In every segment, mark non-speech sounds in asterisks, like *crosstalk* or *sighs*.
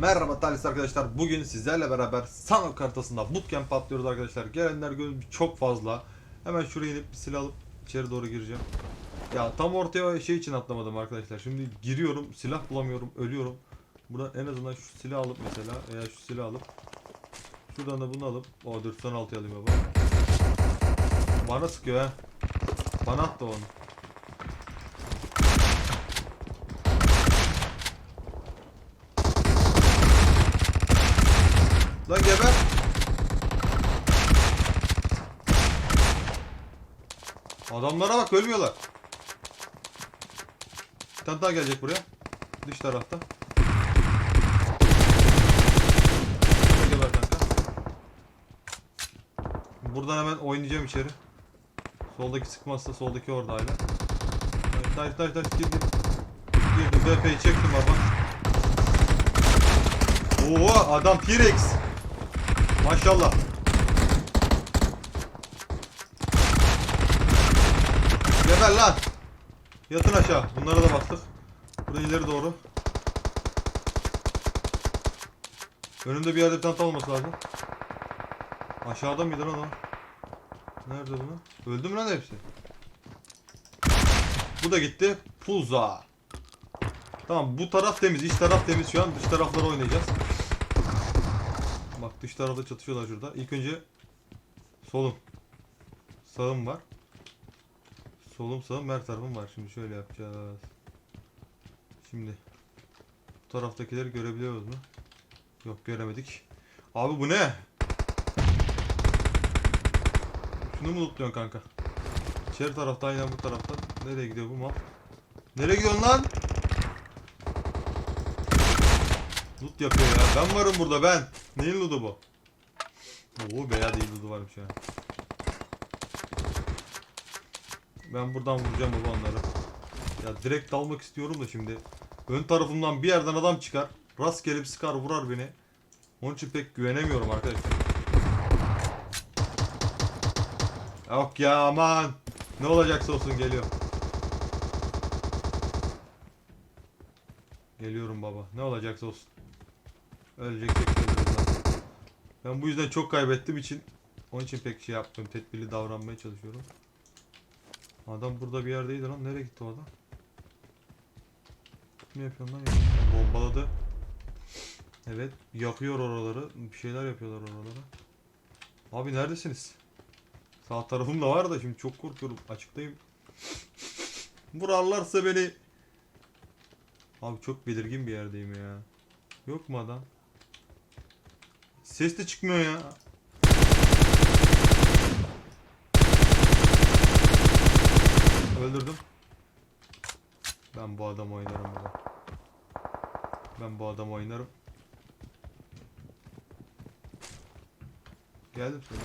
Merhaba Talis arkadaşlar. Bugün sizlerle beraber Sanok haritasında bootcamp atlıyoruz arkadaşlar. Gelenler gözüm çok fazla. Hemen şuraya inip bir silah alıp içeri doğru gireceğim. Ya tam ortaya şey için atlamadım arkadaşlar. Şimdi giriyorum, silah bulamıyorum, ölüyorum. Buradan en azından şu silah alıp mesela veya şu silah alıp şuradan da bunu alıp o 416 alayım baba. Bana sıkıyor ha. Bana attı onu. Lan geber. Adamlara bak ölmüyorlar. Bir tane daha gelecek buraya. Dış tarafta. Geber kanka. Buradan hemen oynayacağım içeri. Soldaki sıkmazsa soldaki orada hala. Taş taş taş gir gir. Girdim BP'yi çektim baba. Oo adam T-Rex. Maşallah. Geber lan. Yatın aşağı. Bunlara da bastık. Buraya ileri doğru. Önümde bir yerde bir tane olması lazım. Aşağıda mıydı lan o? Nerede bunu? Öldü mü lan hepsi? Bu da gitti. Pulza. Tamam bu taraf temiz. iç taraf temiz şu an. Dış tarafları oynayacağız. Dış tarafta çatışıyorlar şurada. İlk önce solum. Sağım var. Solum sağım her tarafım var. Şimdi şöyle yapacağız. Şimdi bu taraftakileri görebiliyoruz mu? Yok göremedik. Abi bu ne? Şunu mu lootluyorsun kanka? İçeri tarafta aynen bu tarafta. Nereye gidiyor bu mal? Nereye gidiyorsun lan? Loot yapıyor ya. Ben varım burada ben. Neyin loot'u bu? Oo beyaz loot'u varmış ya. Ben buradan vuracağım baba onları. Ya direkt dalmak istiyorum da şimdi. Ön tarafımdan bir yerden adam çıkar. Rastgele bir sıkar vurar beni. Onun için pek güvenemiyorum arkadaşlar. Yok ya aman. Ne olacaksa olsun geliyor. Geliyorum baba. Ne olacaksa olsun. Öleceksek de ölürüz lan. Ben bu yüzden çok kaybettiğim için onun için pek şey yapmıyorum. Tedbirli davranmaya çalışıyorum. Adam burada bir yerdeydi lan. Nereye gitti o adam? Ne yapıyorsun lan? Bombaladı. Evet. Yakıyor oraları. Bir şeyler yapıyorlar oralara. Abi neredesiniz? Sağ tarafım da var da şimdi çok korkuyorum. Açıktayım. Vurarlarsa beni. Abi çok belirgin bir yerdeyim ya. Yok mu adam? Ses de çıkmıyor ya. Öldürdüm. Ben bu adamı oynarım baba. Ben bu adamı oynarım. Geldim sana.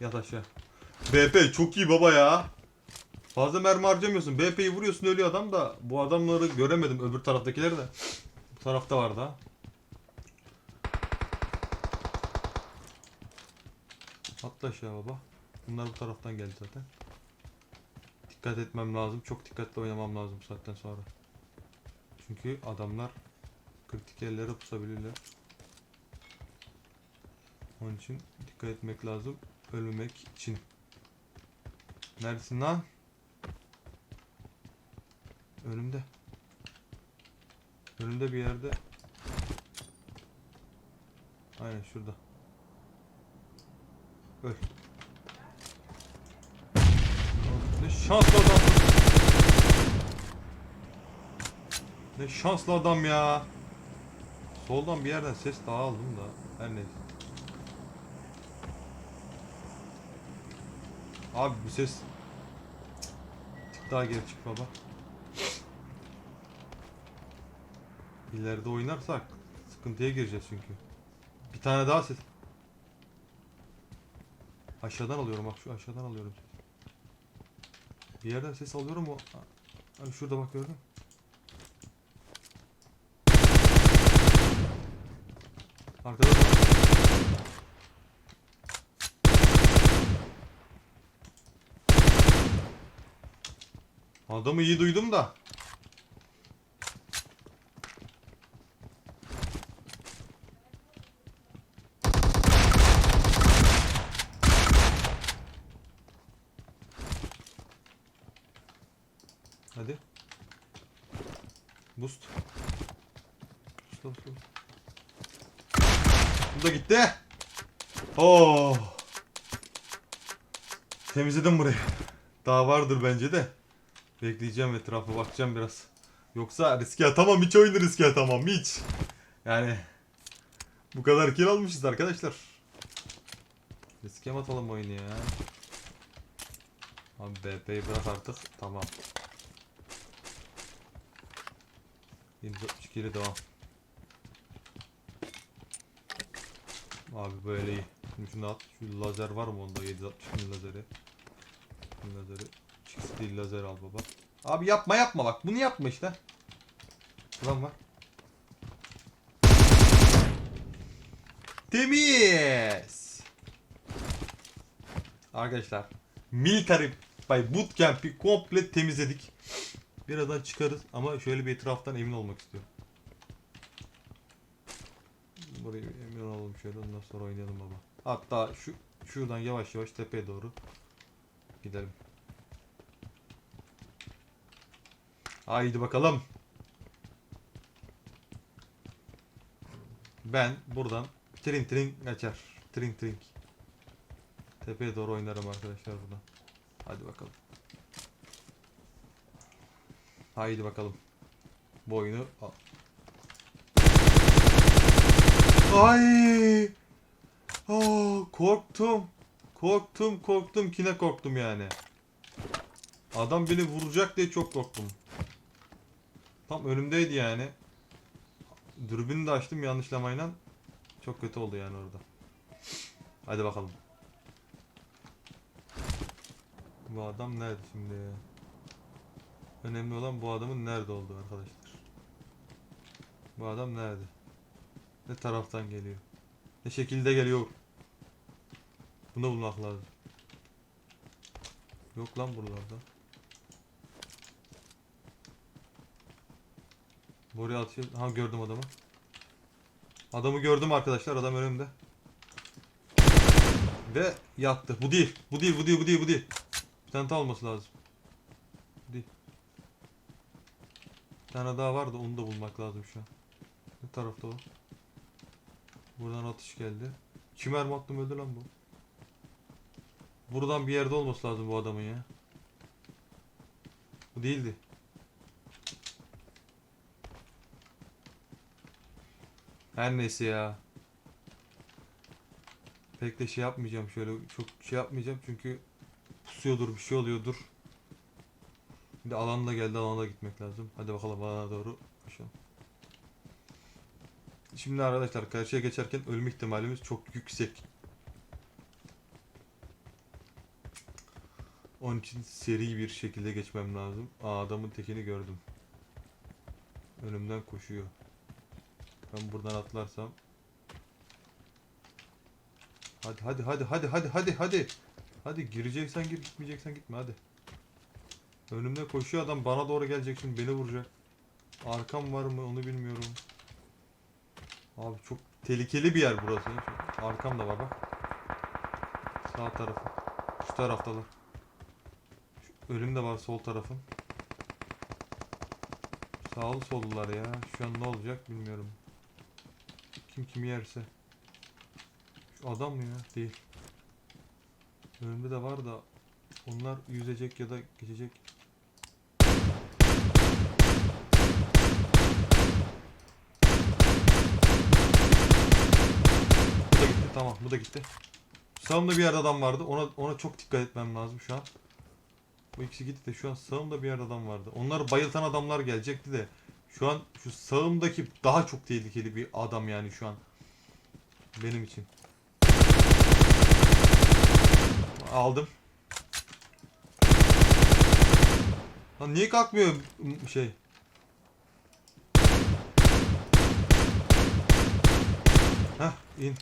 Yat aşağı. BP çok iyi baba ya. Fazla mermi harcamıyorsun. BP'yi vuruyorsun ölüyor adam da bu adamları göremedim öbür taraftakileri de. Bu tarafta var daha. Atla aşağı baba. Bunlar bu taraftan geldi zaten. Dikkat etmem lazım. Çok dikkatli oynamam lazım bu saatten sonra. Çünkü adamlar kritik yerlere pusabilirler. Onun için dikkat etmek lazım. Ölmemek için. Neredesin lan? Önümde. Önümde bir yerde. Aynen şurada. Öl. Ne şanslı adam. Ne şanslı adam ya. Soldan bir yerden ses daha aldım da. Her neyse. Abi bu ses Tık daha geri çık baba. İleride oynarsak sıkıntıya gireceğiz çünkü. Bir tane daha ses. Aşağıdan alıyorum bak şu aşağıdan alıyorum. Bir yerden ses alıyorum o. Abi şurada bak gördün. Arkada. Adamı iyi duydum da. Boost. Boost, boost, boost. Bu da gitti. Oh. Temizledim burayı. Daha vardır bence de. Bekleyeceğim etrafa bakacağım biraz. Yoksa riske atamam hiç oyunu riske atamam hiç. Yani bu kadar kill almışız arkadaşlar. Riske atalım oyunu ya? Abi BP'yi bırak artık. Tamam. 762 ile devam. Abi böyle iyi. Şimdi şunu at. Şu lazer var mı onda 762 lazeri? Şu lazeri. Çift değil lazer al baba. Abi yapma yapma bak. Bunu yapma işte. Ulan var. Temiz. Arkadaşlar. Military by Bootcamp'i komple temizledik. Birazdan çıkarız ama şöyle bir etraftan emin olmak istiyorum. Burayı emin olalım şöyle ondan sonra oynayalım baba. Hatta şu şuradan yavaş yavaş tepeye doğru gidelim. Haydi bakalım. Ben buradan tring tring açar. Tring tring. Tepeye doğru oynarım arkadaşlar buradan. Hadi bakalım. Haydi bakalım. Bu oyunu al. Ay! Aa, korktum. Korktum, korktum. Kine korktum yani. Adam beni vuracak diye çok korktum. Tam önümdeydi yani. Dürbünü de açtım yanlışlamayla. Çok kötü oldu yani orada. Hadi bakalım. Bu adam nerede şimdi? Önemli olan bu adamın nerede olduğu arkadaşlar. Bu adam nerede? Ne taraftan geliyor? Ne şekilde geliyor? Bunu bulmak lazım. Yok lan buralarda. Buraya atıyor. Ha gördüm adamı. Adamı gördüm arkadaşlar. Adam önümde. Ve yattı. Bu değil. Bu değil. Bu değil. Bu değil. Bu değil. Bir tane daha olması lazım. Bu değil. Bir tane daha var da onu da bulmak lazım şu an. Ne tarafta o? Buradan atış geldi. Kim mermi attım öldü lan bu. Buradan bir yerde olması lazım bu adamın ya. Bu değildi. Her neyse ya. Pek de şey yapmayacağım şöyle çok şey yapmayacağım çünkü pusuyordur bir şey oluyordur. Bir de alan da geldi alana da gitmek lazım. Hadi bakalım alana doğru koşalım. Şimdi arkadaşlar karşıya geçerken ölüm ihtimalimiz çok yüksek. Onun için seri bir şekilde geçmem lazım. Aa adamın tekini gördüm. Önümden koşuyor. Ben buradan atlarsam. Hadi hadi hadi hadi hadi hadi hadi. Hadi gireceksen gir gitmeyeceksen gitme hadi. Önümde koşuyor adam bana doğru gelecek şimdi beni vuracak. Arkam var mı onu bilmiyorum. Abi çok tehlikeli bir yer burası. Arkam da var bak. Sağ tarafı. Şu taraftalar. Şu önüm de var sol tarafım. Sağlı sollular ya. Şu an ne olacak bilmiyorum. Kim kimi yerse. Şu adam mı ya? Değil. Önümde de var da onlar yüzecek ya da geçecek. Bu da gitti tamam bu da gitti. Sağımda bir yerde adam vardı. Ona ona çok dikkat etmem lazım şu an. Bu ikisi gitti de şu an sağımda bir yerde adam vardı. Onları bayıltan adamlar gelecekti de şu an şu sağımdaki daha çok tehlikeli bir adam yani şu an. Benim için. Aldım. Lan niye kalkmıyor şey? Heh in.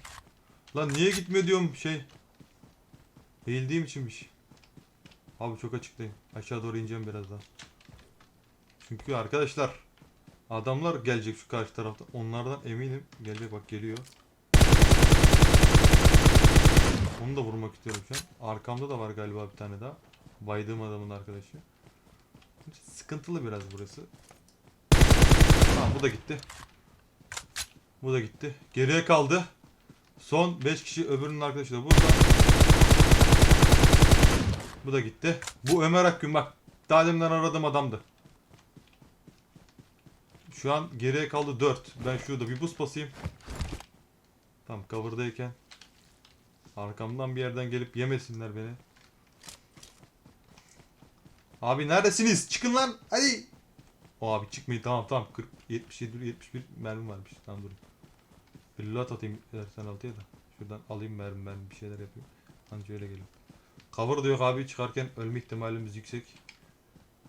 Lan niye gitmiyor diyorum şey. Eğildiğim içinmiş. Abi çok açıktayım. Aşağı doğru ineceğim birazdan. Çünkü arkadaşlar adamlar gelecek şu karşı tarafta. Onlardan eminim. Gelecek bak geliyor. Onu da vurmak istiyorum şu an. Arkamda da var galiba bir tane daha. Baydığım adamın arkadaşı. Sıkıntılı biraz burası. bu da gitti. Bu da gitti. Geriye kaldı. Son 5 kişi öbürünün arkadaşı da burada. Bu da gitti. Bu Ömer Akgün bak. Daha deminden aradığım adamdı. Şu an geriye kaldı 4. Ben şurada bir buz basayım. Tam cover'dayken arkamdan bir yerden gelip yemesinler beni. Abi neredesiniz? Çıkın lan. Hadi. O abi çıkmayın. Tamam tamam. 40 77 71 mermi varmış. Tamam durun. Bir lot atayım sen altıya da. Şuradan alayım mermi mermi bir şeyler yapayım. Anca öyle gelin. Cover da yok abi çıkarken ölme ihtimalimiz yüksek.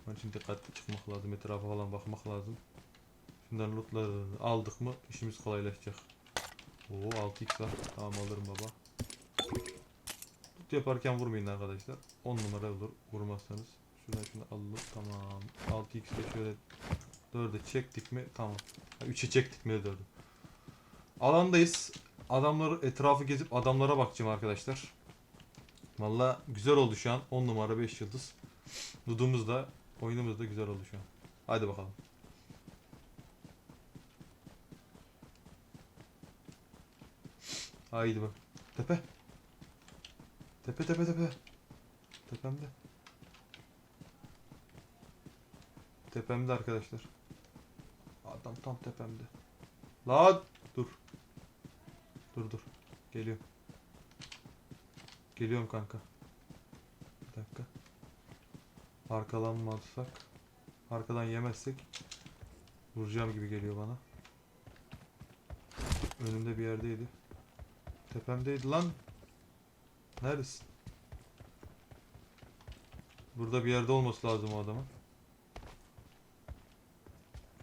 Onun için dikkatli çıkmak lazım. Etrafa falan bakmak lazım. Şundan lootları aldık mı işimiz kolaylaşacak. Oo 6x var. Tamam alırım baba. Loot yaparken vurmayın arkadaşlar. 10 numara olur vurmazsanız. Şuradan şunu alalım. Tamam. 6x'de şöyle 4'e çektik mi? Tamam. 3'e çektik mi 4'ü. Alandayız. Adamları etrafı gezip adamlara bakacağım arkadaşlar. Valla güzel oldu şu an. 10 numara 5 yıldız. Dudumuz da oyunumuz da güzel oldu şu an. Hadi bakalım. Haydi bak. Tepe. Tepe tepe tepe. Tepemde. Tepemde arkadaşlar. Adam tam tepemde. La dur. Dur dur. Geliyorum. Geliyorum kanka. Bir dakika. Arkalanmazsak. Arkadan yemezsek. Vuracağım gibi geliyor bana. Önümde bir yerdeydi. Tepemdeydi lan. Neredesin? Burada bir yerde olması lazım o adamın.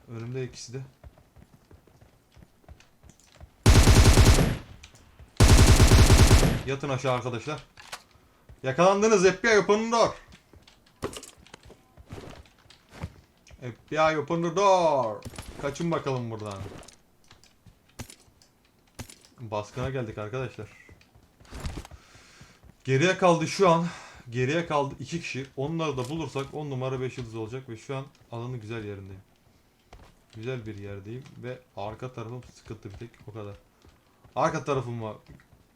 Önümde ikisi de. Yatın aşağı arkadaşlar. Yakalandınız FBI open door. FBI open the door. Kaçın bakalım buradan. Baskına geldik arkadaşlar. Geriye kaldı şu an. Geriye kaldı iki kişi. Onları da bulursak 10 numara 5 yıldız olacak ve şu an alanı güzel yerindeyim. Güzel bir yerdeyim ve arka tarafım sıkıntı bir tek o kadar. Arka tarafıma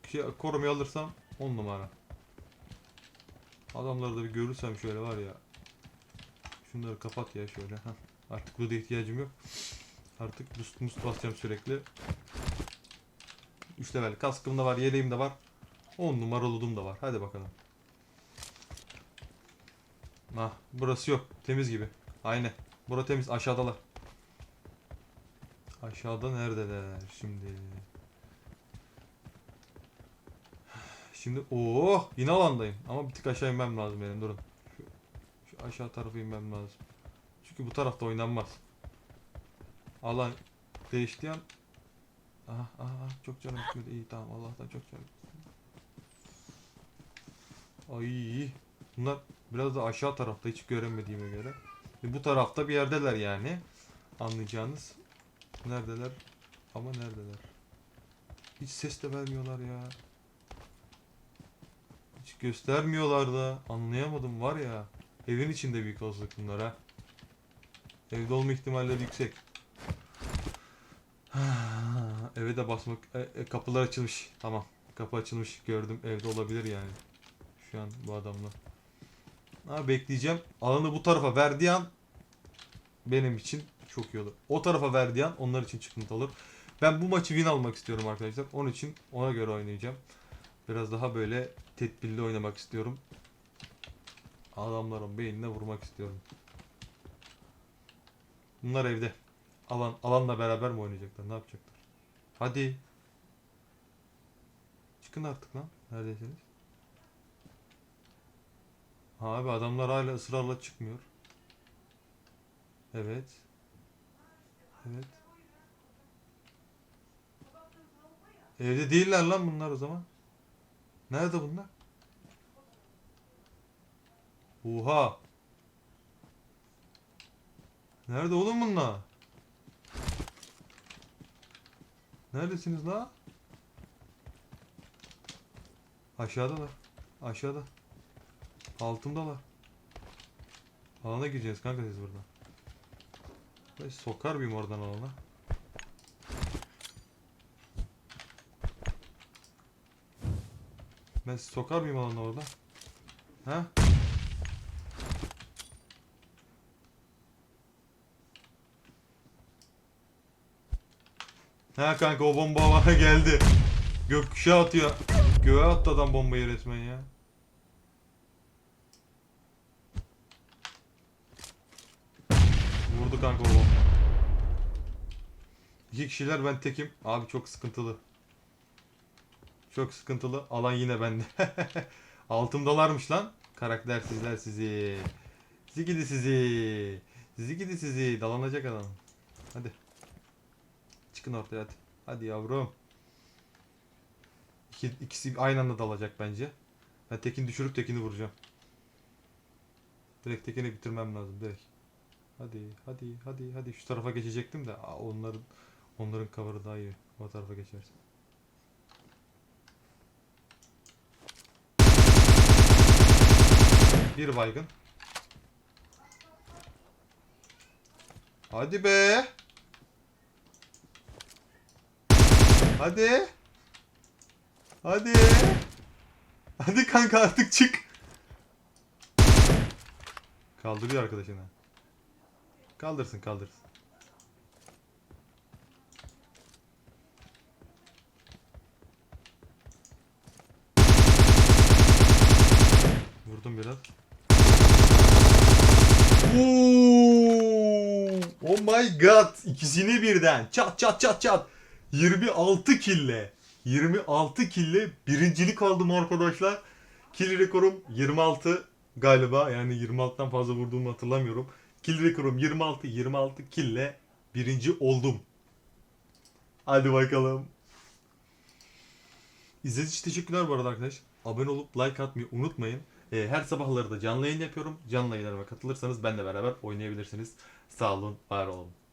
şey, korumayı alırsam 10 numara. Adamları da bir görürsem şöyle var ya. Şunları kapat ya şöyle. Artık burada ihtiyacım yok. Artık boost boost basacağım sürekli. 3 level kaskım da var, yeleğim de var. 10 numara ludum da var. Hadi bakalım. Ah, burası yok. Temiz gibi. Aynen. Bura temiz. Aşağıdalar. Aşağıda neredeler şimdi? Şimdi oh yine alandayım. Ama bir tık aşağı inmem lazım benim durun. Şu, şu aşağı tarafı inmem lazım. Çünkü bu tarafta oynanmaz. Alan değişti an. Aha, aha çok canım gitmedi. İyi tamam Allah'tan çok canım. Ay bunlar biraz da aşağı tarafta hiç göremediğime göre. Bu tarafta bir yerdeler yani. Anlayacağınız. Neredeler? Ama neredeler? Hiç ses de vermiyorlar ya. Hiç göstermiyorlar da. Anlayamadım var ya. Evin içinde büyük olasılık bunlar ha. Evde olma ihtimalleri yüksek. *sighs* Eve de basmak. E, e, kapılar açılmış. Tamam. Kapı açılmış. Gördüm. Evde olabilir yani. Şu an bu adamla. Ha bekleyeceğim. Alanı bu tarafa verdiği an benim için çok iyi olur. O tarafa verdiği an onlar için çıkıntı olur. Ben bu maçı win almak istiyorum arkadaşlar. Onun için ona göre oynayacağım. Biraz daha böyle tedbirli oynamak istiyorum. Adamların beynine vurmak istiyorum. Bunlar evde. Alan alanla beraber mi oynayacaklar? Ne yapacaklar? Hadi. Çıkın artık lan. Neredesiniz? Abi adamlar hala ısrarla çıkmıyor. Evet. Evet. Evde değiller lan bunlar o zaman. Nerede bunlar? Oha. Nerede oğlum bunlar? Neredesiniz la? Aşağıdalar. Aşağıda. Altımdalar. Alana gireceğiz kanka siz buradan. Ben sokar mıyım oradan alana? Ben sokar mıyım alana orada? Ha? Ha kanka o bomba bana *laughs* geldi. Gökkuşağı atıyor. Göğe attı adam bombayı resmen ya. Vurdu kanka o bomba. İki kişiler ben tekim. Abi çok sıkıntılı. Çok sıkıntılı. Alan yine bende. *laughs* Altımdalarmış lan. Karaktersizler sizi. Sizi gidi sizi. Sizi gidi sizi. Dalanacak adam. Hadi. Çıkın ortaya hadi. Hadi yavrum. İki, ikisi aynı anda dalacak bence. Ben tekini düşürüp tekini vuracağım. Direkt tekini bitirmem lazım direkt. Hadi hadi hadi hadi şu tarafa geçecektim de aa, onların onların cover'ı daha iyi. O tarafa geçersin. Bir baygın. Hadi be. Hadi. Hadi. Hadi kanka artık çık. Kaldırıyor arkadaşını. Kaldırsın kaldırsın. Vurdum biraz. Oo! Oh my god! İkisini birden. Çat çat çat çat. 26 kille. 26 kille birincilik aldım arkadaşlar. Kill rekorum 26 galiba. Yani 26'dan fazla vurduğumu hatırlamıyorum. Kill rekorum 26 26 kille birinci oldum. Hadi bakalım. İzlediğiniz için teşekkürler bu arada arkadaş. Abone olup like atmayı unutmayın. Ee, her sabahları da canlı yayın yapıyorum. Canlı yayınlarıma katılırsanız benle beraber oynayabilirsiniz. Sağ olun, var olun.